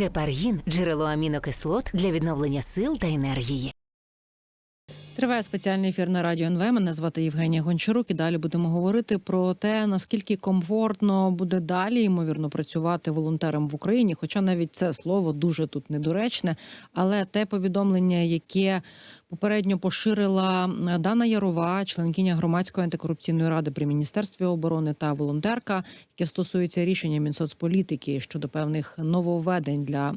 Гепаргін джерело амінокислот для відновлення сил та енергії. Триває спеціальний ефір на радіо НВ. Мене звати Євгенія Гончарук. І далі будемо говорити про те, наскільки комфортно буде далі ймовірно працювати волонтером в Україні. Хоча навіть це слово дуже тут недоречне. Але те повідомлення, яке попередньо поширила Дана Ярова, членкиня громадської антикорупційної ради при міністерстві оборони та волонтерка, яке стосується рішення Мінсоцполітики щодо певних нововведень для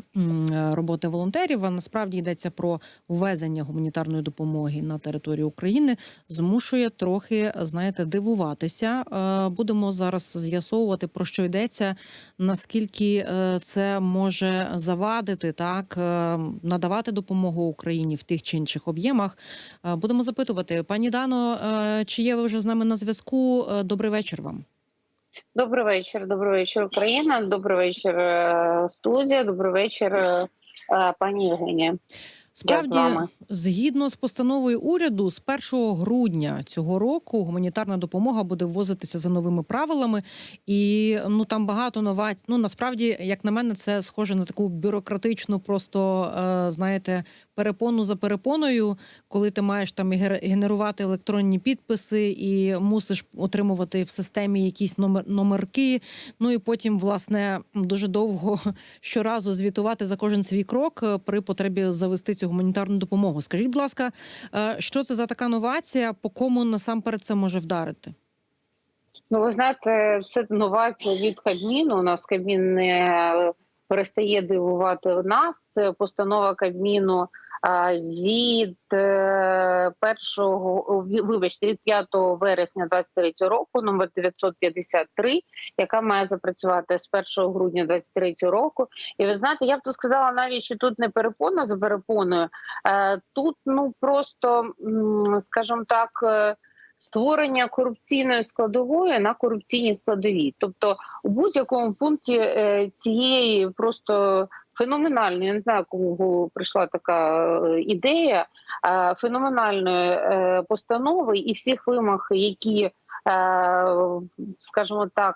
роботи волонтерів. А насправді йдеться про ввезення гуманітарної допомоги на територію України, змушує трохи знаєте дивуватися. Е, Будемо зараз з'ясовувати про що йдеться, наскільки е, це може завадити так е, надавати допомогу Україні в тих чи інших об'ємах. Е, Будемо запитувати, пані Дано, е, чи є ви вже з нами на зв'язку? Е, Добрий вечір вам. Добрий вечір, добрий вечір, Україна. Добрий вечір, студія. Добрий вечір, пані Євгенія. Справді, згідно з постановою уряду, з 1 грудня цього року гуманітарна допомога буде ввозитися за новими правилами, і ну там багато новать. Ну насправді, як на мене, це схоже на таку бюрократичну, просто знаєте, перепону за перепоною, коли ти маєш там гер- генерувати електронні підписи і мусиш отримувати в системі якісь номер номерки. Ну і потім, власне, дуже довго щоразу звітувати за кожен свій крок е, при потребі завести цю гуманітарну допомогу. Скажіть, будь ласка, е, що це за така новація? По кому насамперед це може вдарити? Ну, ви знаєте, це новація від Кабміну. У нас Кабмін не перестає дивувати нас. Це постанова Кабміну від е, першого вибачте, від 5 вересня 23 року, номер 953, яка має запрацювати з 1 грудня 23 року. І ви знаєте, я б тут сказала навіть, що тут не перепона за перепоною. Е, Тут ну просто, скажімо так. Створення корупційної складової на корупційній складовій, тобто у будь-якому пункті е, цієї просто феноменальної, я не знаю, кому прийшла така е, ідея е, феноменальної постанови і всіх вимог, які, скажімо так,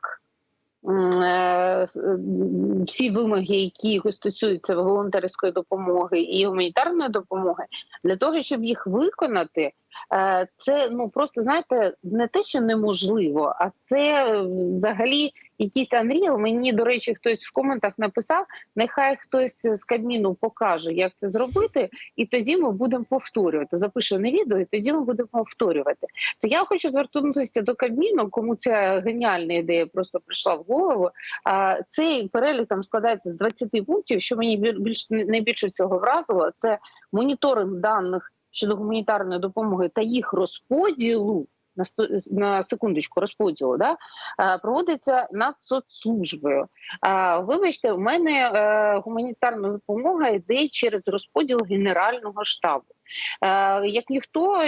всі вимоги, які стосуються волонтерської допомоги і гуманітарної допомоги, для того, щоб їх виконати. Е, Це ну просто знаєте, не те, що неможливо, а це взагалі якийсь Unreal. Мені до речі, хтось в коментах написав. Нехай хтось з Кабміну покаже, як це зробити, і тоді ми будемо повторювати. Запише на відео, і тоді ми будемо повторювати. То я хочу звернутися до Кабміну, кому ця геніальна ідея просто прийшла в голову. А цей перелік там складається з 20 пунктів. Що мені біль- більш найбільше всього вразило, це моніторинг даних щодо гуманітарної допомоги та їх розподілу. На на секундочку розподілу да е, проводиться над соцслужбою. Е, Вибачте, у мене е, гуманітарна допомога йде через розподіл генерального штабу. Е, Як ніхто,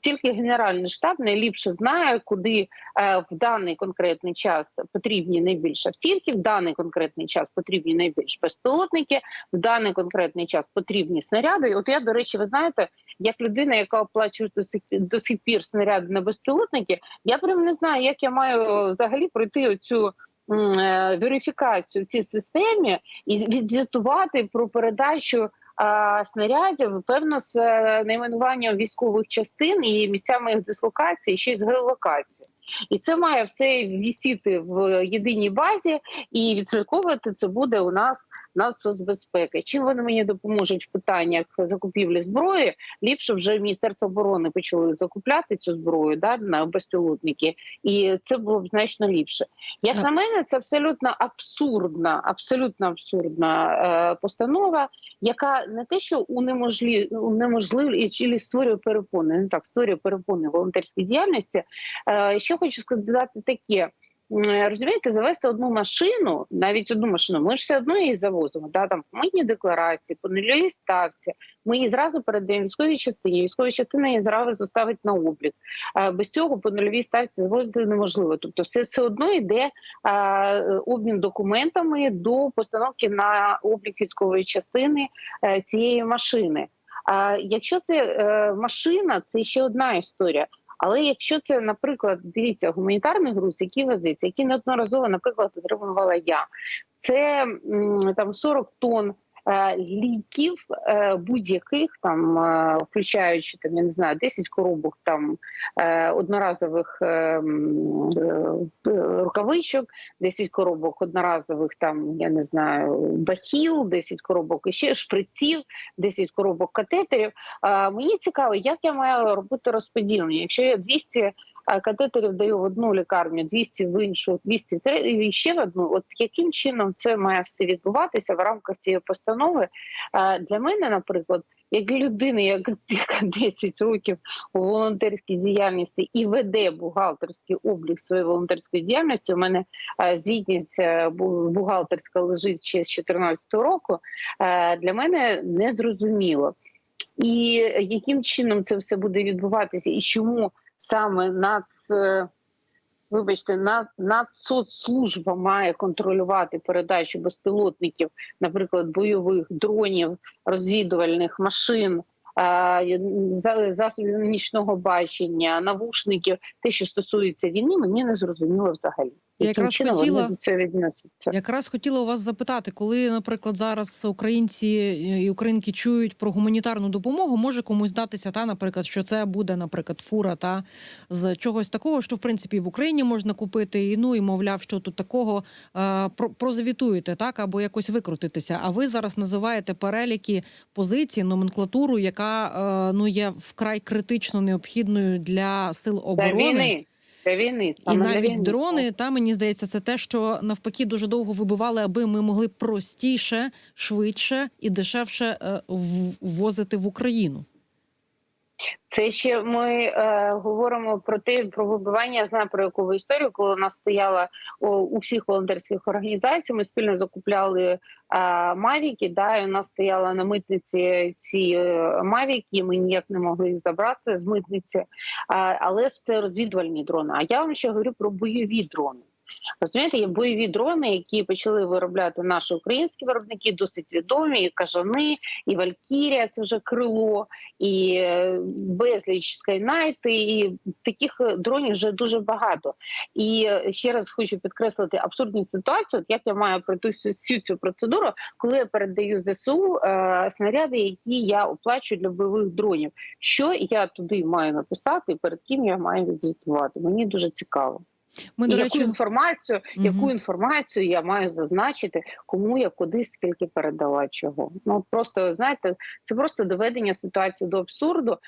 тільки генеральний штаб найліпше знає, куди е, в даний конкретний час потрібні найбільше автівки, в даний конкретний час потрібні найбільш безпілотники, в даний конкретний час потрібні снаряди. От я, до речі, ви знаєте, як людина, яка оплачує до сих до сих пір снаряди на безпілотники, я прям не знаю, як я маю взагалі пройти оцю. е, Верифікацію в цій системі і відзвітувати про передачу снарядів, певно, з е, найменуванням військових частин і місцями їх дислокації, ще й з геолокації. І це має все вісіти в єдиній базі, і відслідковувати це буде у нас Нацсоцбезпеки. Чим вони мені допоможуть в питаннях закупівлі зброї? Ліпше вже Міністерство оборони почали закупляти цю зброю да, на безпілотники, і це було б значно ліпше. Як на мене, це абсолютно абсурдна, абсолютно абсурдна е, постанова, яка не те, що унеможлі, унеможливлює чи створює перепони, не так створює перепони волонтерській діяльності. Е, що хочу сказати таке. Розумієте, завести одну машину, навіть одну машину, ми ж все одно її завозимо. Да, там по митній декларації, по нульовій ставці. Ми її зразу передаємо військовій частині. Військова частина її зразу ставить на облік. Е, Без цього по нульовій ставці завозити неможливо. Тобто, все, все одно йде е, обмін документами до постановки на облік військової частини е, цієї машини. А якщо це е, машина, це ще одна історія. Але якщо це, наприклад, дивіться, гуманітарний груз, який везеться, який неодноразово, наприклад, отримувала я, це там 40 тонн. Е, Ліків е, будь-яких там, е, включаючи там, я не знаю, 10 коробок там одноразових рукавичок, 10 коробок одноразових там, я не знаю, бахіл, 10 коробок іще шприців, 10 коробок катетерів. Мені цікаво, як я маю робити розподілення. Якщо я 200 а, катетерів даю в одну лікарню, 200 в іншу, 200 в третю, і ще в одну. От яким чином це має все відбуватися в рамках цієї постанови? Для мене, наприклад, як людини, як- яка 10 років у волонтерській діяльності і веде бухгалтерський облік своєї волонтерської діяльності, у мене звітність е, бухгалтерська лежить ще з 2014 року. е, Для мене не зрозуміло. І яким чином це все буде відбуватися, і чому саме над е, вибачте, над, соцслужба має контролювати передачу безпілотників, наприклад, бойових дронів, розвідувальних машин. Засобів нічного бачення, навушників, те, що стосується війни, мені не зрозуміло взагалі. Я якраз чином хотіла- до цього відносяться. Якраз хотіла у вас запитати, коли, наприклад, зараз українці і українки чують про гуманітарну допомогу, може комусь здатися, та, наприклад, що це буде, наприклад, фура та з чогось такого, що в принципі в Україні можна купити, і ну і мовляв, що тут такого е, про, прозвітуєте, так або якось викрутитися. А ви зараз називаєте переліки позицій, номенклатуру, яка е, ну є вкрай критично необхідною для сил Для війни. Для війни. І навіть для війни. дрони, та мені здається, це те, що навпаки дуже довго вибивали, аби ми могли простіше, швидше і дешевше е, ввозити в Україну. Це ще ми е, говоримо про те, про вибивання. Я знаю про яку ви історію, коли у нас стояла о, у всіх волонтерських організацій. Ми спільно закупляли е, мавіки. Да, і у нас стояла на митниці ці е, мавіки. Ми ніяк не могли їх забрати з митниці. Е, але ж це розвідувальні дрони. А я вам ще говорю про бойові дрони. Розумієте, є бойові дрони, які почали виробляти наші українські виробники, досить відомі, і кажани, і Валькірія, це вже крило, і е, безліч Скайнайти, і таких е, дронів вже дуже багато. І е, ще раз хочу підкреслити абсурдну ситуацію. Як я маю пройти всю цю процедуру, коли я передаю ЗСУ е, снаряди, які я оплачую для бойових дронів. Що я туди маю написати, перед ким я маю відзвітувати? Мені дуже цікаво. Ми, І до яку інформацію, угу. яку інформацію я маю зазначити, кому я куди скільки передала чого. Ну просто знаєте, це просто доведення ситуації до абсурду.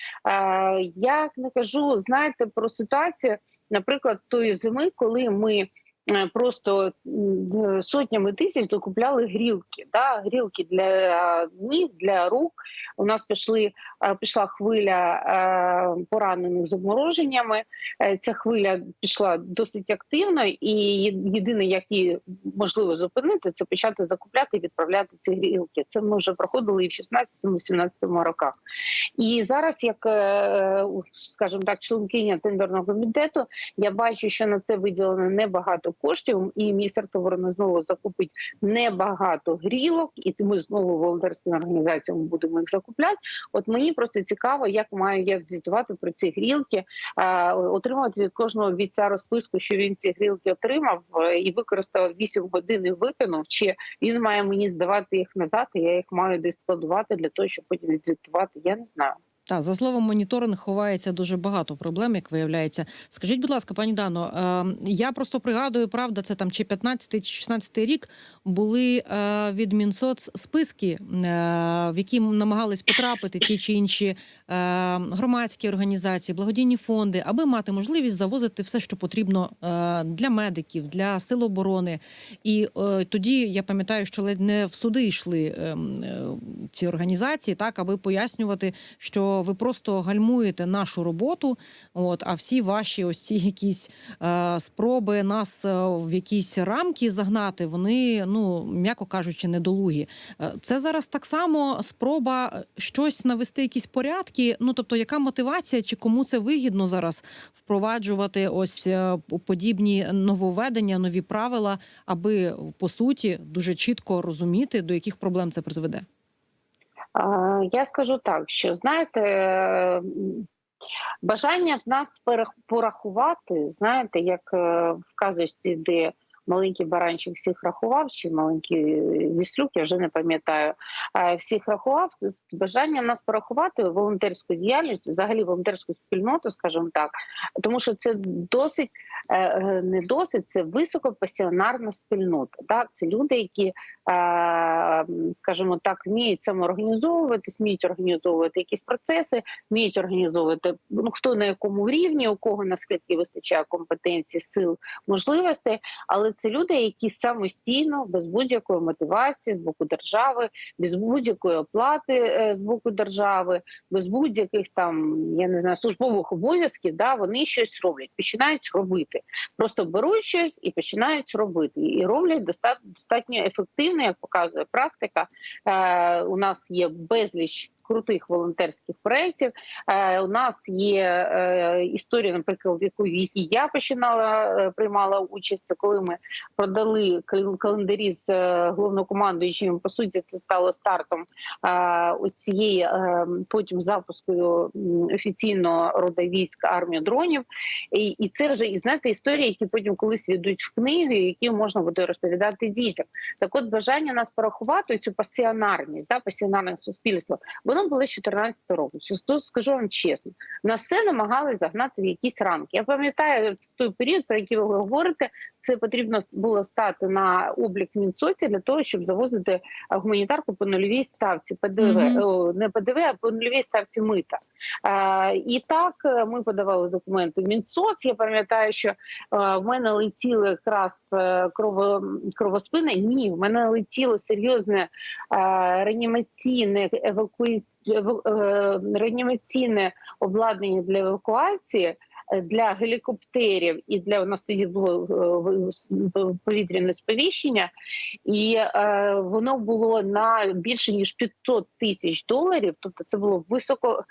Я не кажу, знаєте, про ситуацію, наприклад, тої зими, коли ми. Е, Просто сотнями тисяч докупляли грілки, да, грілки для ніг, для рук. У нас пішли е, пішла хвиля е, поранених з обмороженнями. Е, Ця хвиля пішла досить активно, і єдине, як її можливо зупинити, це почати закупляти і відправляти ці грілки. Це ми вже проходили і в 16-17 роках. І зараз, як е, скажімо так, членкиня тендерного комітету, я бачу, що на це виділено небагато коштів, і міністерство оборони знову закупить небагато грілок, і ми знову волонтерськими організаціями будемо їх закупляти. От мені просто цікаво, як маю я звітувати про ці грілки, отримувати від кожного бійця розписку, що він ці грілки отримав е, і використав 8 годин і викинув. Чи він має мені здавати їх назад? і Я їх маю десь складувати для того, щоб потім відзвітувати. Я не знаю. Та за словом моніторинг ховається дуже багато проблем, як виявляється. Скажіть, будь ласка, пані Дано, е, я просто пригадую, правда, це там чи 15 чи 16 рік були е, від Мінсоц списки, е, в які намагались потрапити ті чи інші е, громадські організації, благодійні фонди, аби мати можливість завозити все, що потрібно е, для медиків, для сил оборони. І е, тоді я пам'ятаю, що ледь не в суди йшли е, е, ці організації, так аби пояснювати, що ви просто гальмуєте нашу роботу. От а всі ваші ось ці якісь е, спроби нас е, в якісь рамки загнати, вони ну м'яко кажучи, недолугі. Е, Це зараз так само спроба щось навести, якісь порядки. Ну тобто, яка мотивація, чи кому це вигідно зараз впроваджувати ось е, подібні нововведення, нові правила, аби по суті дуже чітко розуміти, до яких проблем це призведе. Я скажу так, що знаєте, е, Бажання в нас порахувати, знаєте, як е, в казочці, де маленький баранчик всіх рахував, чи маленький віслюк, я вже не пам'ятаю, е, всіх рахував. Бажання нас порахувати волонтерську діяльність, взагалі волонтерську спільноту, скажімо так, тому що це досить е, е, не досить, це високопасіонарна спільнота. Так? Це люди, які, е, скажімо так, вміють самоорганізовуватись, вміють організовувати якісь процеси, вміють організовувати ну хто на якому рівні, у кого наскільки вистачає компетенцій, сил, можливостей. Але це люди, які самостійно, без будь-якої мотивації з боку держави, без будь-якої оплати е, з боку держави, без будь-яких там я не знаю службових обов'язків, да вони щось роблять, починають робити. Просто беруть щось і починають робити, і роблять достатньо ефективно, як показує практика. Е, у нас є безліч. Крутих волонтерських проєктів. Е, у нас є е, історія, наприклад, яку в якій я починала е, приймала участь. Це коли ми продали календарі з головнокомандуючим. По суті, це стало стартом цієї потім запуску офіційно рода військ армії дронів. І, і це вже і знаєте історії, які потім колись відуть в книги, які можна буде розповідати дітям. Так, от бажання нас порахувати цю пасіонарність, та пасіонарне суспільство. Воно було з 14 року. Скажу вам чесно, нас все намагали загнати в якісь рамки. Я пам'ятаю той період, про який ви говорите. Це потрібно було стати на облік Мінсоці для того, щоб завозити гуманітарку по нульовій ставці ПДВ, Мгм. о, не ПДВ, а по нульовій ставці мита. Е, і так е, ми подавали документи в Мінсоц. Я пам'ятаю, що е, в мене летіли якраз е, крово, кровоспини. Ні, в мене летіло серйозне е, реанімаційне евакуї... еву- е, реанімаційне обладнання для евакуації. е, Для гелікоптерів і для у нас тоді було е, повітряне сповіщення, і е, воно було на більше ніж 500 тисяч доларів. Тобто, це було високо.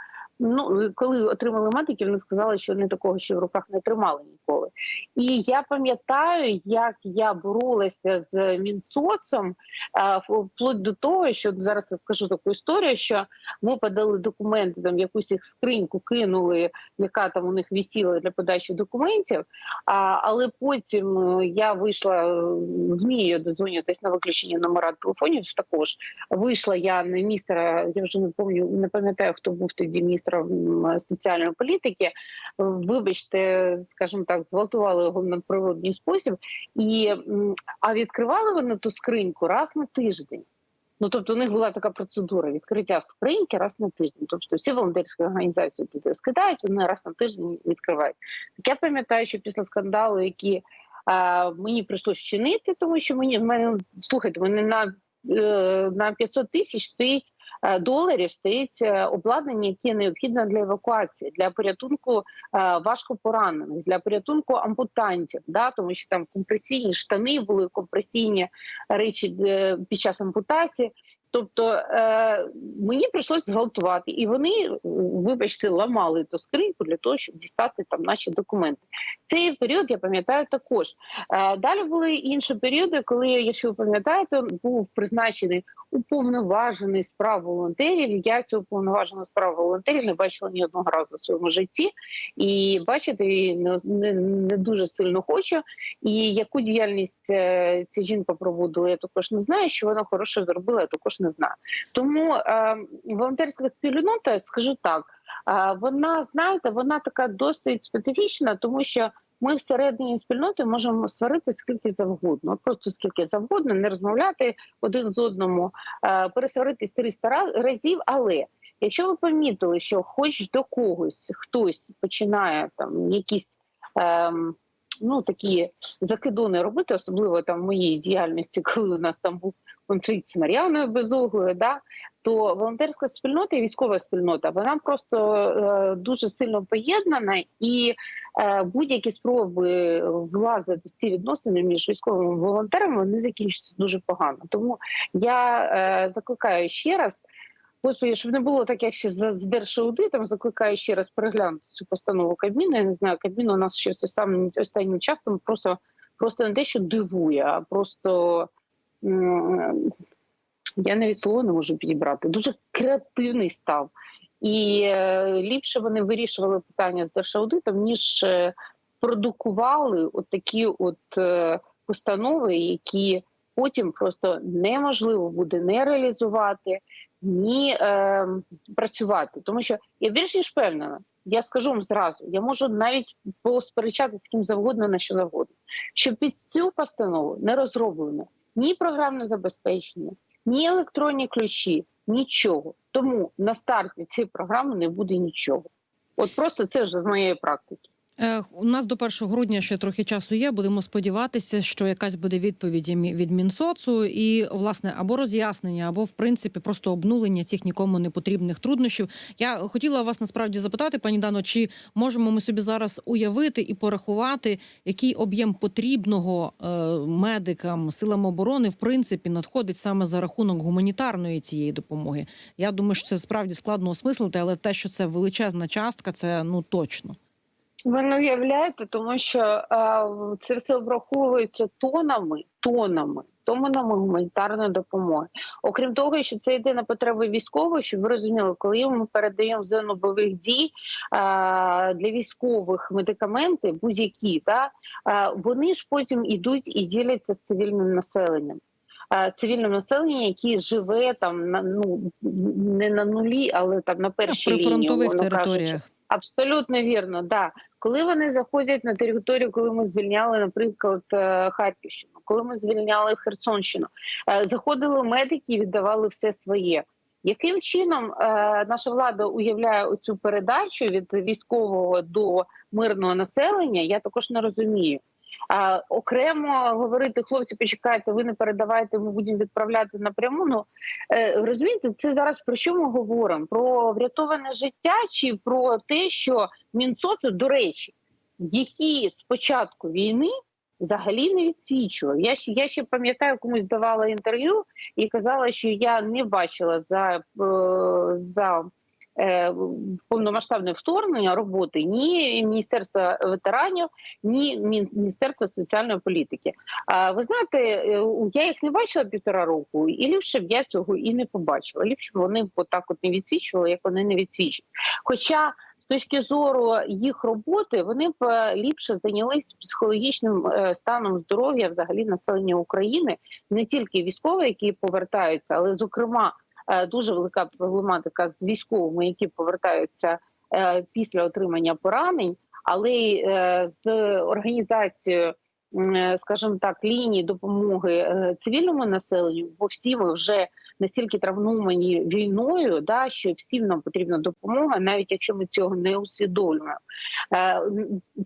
Ну, коли отримали медики, вони сказали, що вони такого ще в руках не тримали ніколи. І я пам'ятаю, як я боролася з Мінсоцом, е, вплоть до того, що зараз я скажу таку історію, що ми подали документи, там якусь їх скриньку кинули, яка там у них висіла для подачі документів. А, але потім е, я вийшла, е, вмію дозвонюватись на виключення номера телефонів. Також вийшла я на міністра, я вже не пам'ятаю, не пам'ятаю, хто був тоді міністром соціальної політики. Вибачте, скажімо так, зґвалтували його в надприродній спосіб, і а відкривали вони ту скриньку раз на тиждень. Ну тобто, у них була така процедура відкриття скриньки раз на тиждень. Тобто, всі волонтерські організації туди скидають, вони раз на тиждень відкривають. Так я пам'ятаю, що після скандалу, які а, мені прийшлось чинити, тому що мені в мене слухайте, мене на е, на 500 тисяч стоїть доларів, стоїть е, обладнання, яке необхідне для евакуації, для порятунку е, важкопоранених, для порятунку ампутантів, да, тому що там компресійні штани були, компресійні речі е, під час ампутації. Тобто е, мені прийшлося зґвалтувати, і вони, е, вибачте, ламали ту скриньку для того, щоб дістати там наші документи. Цей період я пам'ятаю також. Е, далі були інші періоди, коли, якщо ви пам'ятаєте, був призначений уповноважений справ волонтерів. Я цього уповноваженого справ волонтерів не бачила ні одного разу в своєму житті, і бачити її не, не, не дуже сильно хочу. І яку діяльність е, ця жінка проводила, я також не знаю. Що вона хороше зробила, я також не знаю. Тому е, волонтерська спільнота, скажу так, е, вона знаєте, вона така досить специфічна, тому що. Ми всередині спільноти можемо сварити скільки завгодно, просто скільки завгодно, не розмовляти один з одному, е, пересваритись 300 разів. Але якщо ви помітили, що хоч до когось хтось починає там якісь ем, ну такі закидони робити, особливо там в моїй діяльності, коли у нас там був конфлікт з Мар'яною Безуглою, да, то волонтерська спільнота і військова спільнота вона просто е, дуже сильно поєднана і будь-які спроби влазити в ці відносини між військовими волонтерами вони закінчаться дуже погано. Тому я е, закликаю ще раз. Господи, щоб не було так, як ще з, держаудитом, закликаю ще раз переглянути цю постанову Кабміну. Я не знаю, Кабмін у нас щось останнім останнім часом просто, просто не те, що дивує, а просто я навіть слово не можу підібрати. Дуже креативний став. І е, ліпше вони вирішували питання з держаудитом, ніж е, продукували от такі от е, постанови, які потім просто неможливо буде не реалізувати, ні е, працювати. Тому що я більш ніж впевнена, я скажу вам зразу, я можу навіть посперечати з ким завгодно на що завгодно, що під цю постанову не розроблено ні програмне забезпечення, ні електронні ключі, нічого. Тому на старті цієї програми не буде нічого. От просто це вже з моєї практики. Е, У нас до 1 грудня ще трохи часу є. Будемо сподіватися, що якась буде відповідь від Мінсоцу, і власне або роз'яснення, або в принципі просто обнулення цих нікому не потрібних труднощів. Я хотіла вас насправді запитати, пані Дано, чи можемо ми собі зараз уявити і порахувати, який об'єм потрібного е, медикам, силам оборони в принципі надходить саме за рахунок гуманітарної цієї допомоги. Я думаю, що це справді складно осмислити, але те, що це величезна частка, це ну точно. Ви не уявляєте, тому що е, це все враховується тонами, тонами, тонами гуманітарної допомоги. Окрім того, що це йде на потреби військових, щоб ви розуміли, коли ми передаємо в зону бойових дій е, для військових медикаменти, будь-які, да, е, вони ж потім ідуть і діляться з цивільним населенням. Цивільним населенням, які живе там на ну не на нулі, але там на першій лінії, умовно кажучи. територіях. Абсолютно вірно, да. Коли вони заходять на територію, коли ми звільняли, наприклад, е, Харківщину, коли ми звільняли Херсонщину, е, заходили медики і віддавали все своє. Яким чином е, наша влада уявляє цю передачу від військового до мирного населення? Я також не розумію. А окремо говорити, хлопці, почекайте, ви не передавайте, ми будемо відправляти напряму. Ну е, розумієте, це зараз про що ми говоримо? Про врятоване життя чи про те, що Мінсоцу, до речі, які з початку війни взагалі не відсвічував. Я ще я ще пам'ятаю, комусь давала інтерв'ю і казала, що я не бачила за, е, за повномасштабне вторгнення роботи ні Міністерства ветеранів, ні Міністерства соціальної політики. А ви знаєте, е, я їх не бачила півтора року, і ліпше б я цього і не побачила. Ліпше б вони б отак от не відсвічували, як вони не відсвічують. Хоча з точки зору їх роботи вони б е, ліпше зайнялись психологічним е, станом здоров'я взагалі населення України, не тільки військові, які повертаються, але зокрема е, дуже велика проблематика з військовими, які повертаються е, після отримання поранень, але й е, з організацією. е, Скажімо так, лінії допомоги е, цивільному населенню, бо всі ми вже настільки травмовані війною, да що всім нам потрібна допомога, навіть якщо ми цього не усвідомлюємо. Е,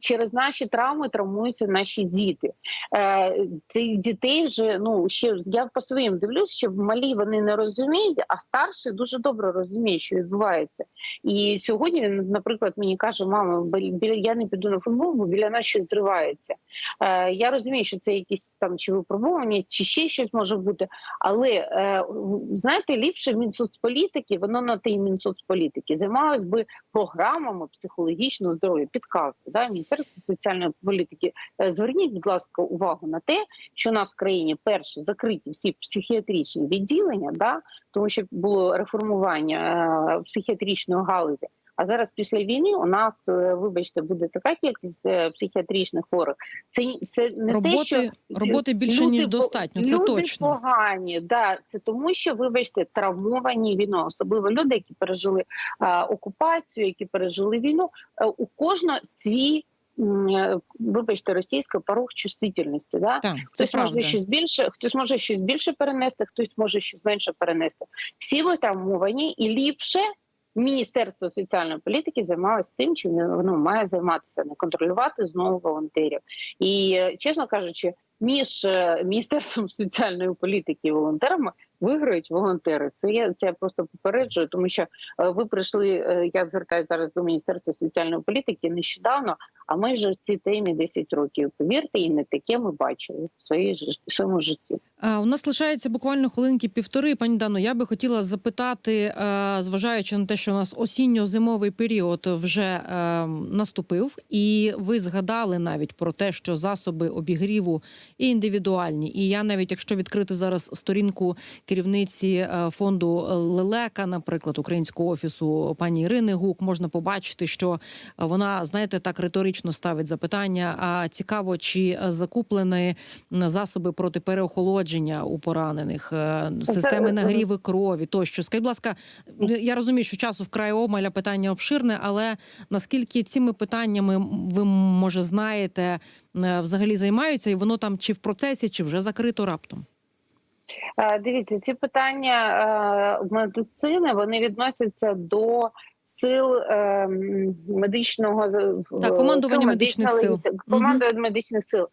через наші травми травмуються наші діти. Е, цих дітей вже ну ще я по своїм дивлюсь, що малі вони не розуміють, а старші дуже добре розуміють, що відбувається. І сьогодні він, наприклад, мені каже: мама, бі- біля я не піду на футбол, бо біля нас щось зривається. Е, я розумію, що це якісь там чи випробування, чи ще щось може бути. Але знаєте, ліпше Мінсоцполітики, воно на тій Мінсоцполітики займалось би програмами психологічного здоров'я, підказки. Да? Міністерство соціальної політики. Е, Зверніть, будь ласка, увагу на те, що у нас в країні перше закриті всі психіатричні відділення, да? тому що було реформування е, психіатричної галузі. А зараз після війни у нас, е, вибачте, буде така кількість е, психіатричних хворих. Це це не те, що Роботи, роботи більше люди ніж достатньо. Це люди точно. погані. Да, це тому, що вибачте, травмовані війною, особливо люди, які пережили а, окупацію, які пережили війну. Е, у кожного свій. е, Вибачте, російська порог чувствительності. Да? Так, це Хтось правда. може щось більше, хтось може щось більше перенести, хтось може щось менше перенести. Всі ви травмовані, і ліпше Міністерство соціальної політики займалося тим, чим воно має займатися, не контролювати знову волонтерів. І е, чесно кажучи, між е, міністерством соціальної політики і волонтерами виграють волонтери. Це я це я просто попереджую, тому що е, ви прийшли. Я звертаюся зараз до міністерства соціальної політики нещодавно. А ми вже в цій темі 10 років. Повірте, і не таке ми бачили в своїй в своєму житті. А, У нас лишається буквально хвилинки півтори. Пані Дано, я би хотіла запитати, е, зважаючи на те, що у нас осінньо-зимовий період вже е, наступив, і ви згадали навіть про те, що засоби обігріву і індивідуальні. І я навіть, якщо відкрити зараз сторінку керівниці е, фонду Лелека, наприклад, українського офісу пані Ірини Гук, можна побачити, що вона, знаєте, так риторично ставить запитання: а цікаво, чи закуплені засоби проти переохолодження у поранених, е, системи Це- нагріви крові тощо. Скажіть, будь ласка, я розумію, що часу вкрай обмаля питання обширне, але наскільки цими питаннями ви може знаєте, е, взагалі займаються, і воно там чи в процесі, чи вже закрито раптом? Е, Дивіться, ці питання медицини вони відносяться до сил е, медичного Так, командування медичних сил. командування медичних сил.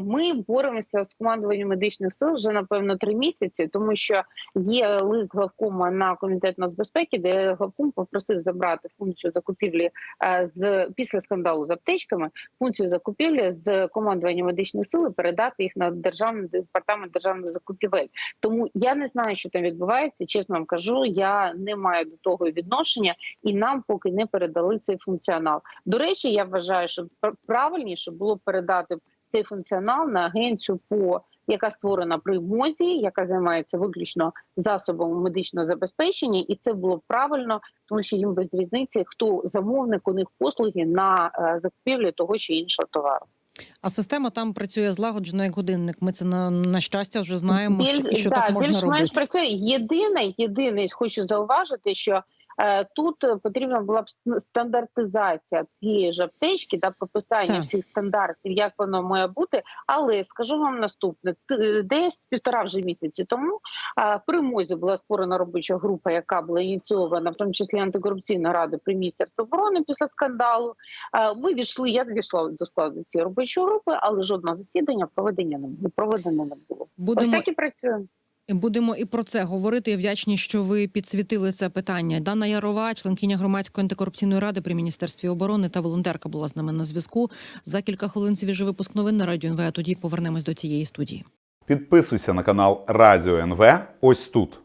Ми боремося з командуванням медичних сил вже напевно три місяці, тому що є лист главкома на комітет нацбезпеки, де главком попросив забрати функцію закупівлі е, з після скандалу з аптечками, функцію закупівлі з командування медичних сил і передати їх на державний департамент державних закупівель. Тому я не знаю, що там відбувається. Чесно вам кажу, я не маю до того відношення, і нам поки не передали цей функціонал. До речі, я вважаю, що правильніше було передати цей функціонал на агенцію по. Яка створена при МОЗі, яка займається виключно засобами медичного забезпечення, і це було б правильно, тому що їм без різниці, хто замовник у них послуги на е, закупівлю того чи іншого товару. А система там працює злагоджено як годинник. Ми це на, на щастя вже знаємо, Біль- що да, так можна більш-менш працює. Єдине, єдине, хочу зауважити, що тут е, потрібна була б стандартизація тієї ж аптечки та прописання Так. всіх стандартів, як воно має бути. Але скажу вам наступне: Т- десь півтора вже місяці тому е, при МОЗі була створена робоча група, яка була ініційована, в тому числі антикорупційної ради при міністерстві оборони після скандалу. Е, Ми війшли, я війшла до складу цієї робочої групи, але жодного засідання проведення не проведено не було. Ось так і працюємо. Будемо і про це говорити. Вдячні, що ви підсвітили це питання. Дана Ярова, членкиня громадської антикорупційної ради при міністерстві оборони та волонтерка була з нами на зв'язку. За кілька хвилин свіжий випуск новин на радіо НВ. а Тоді повернемось до цієї студії. Підписуйся на канал Радіо НВ ось тут.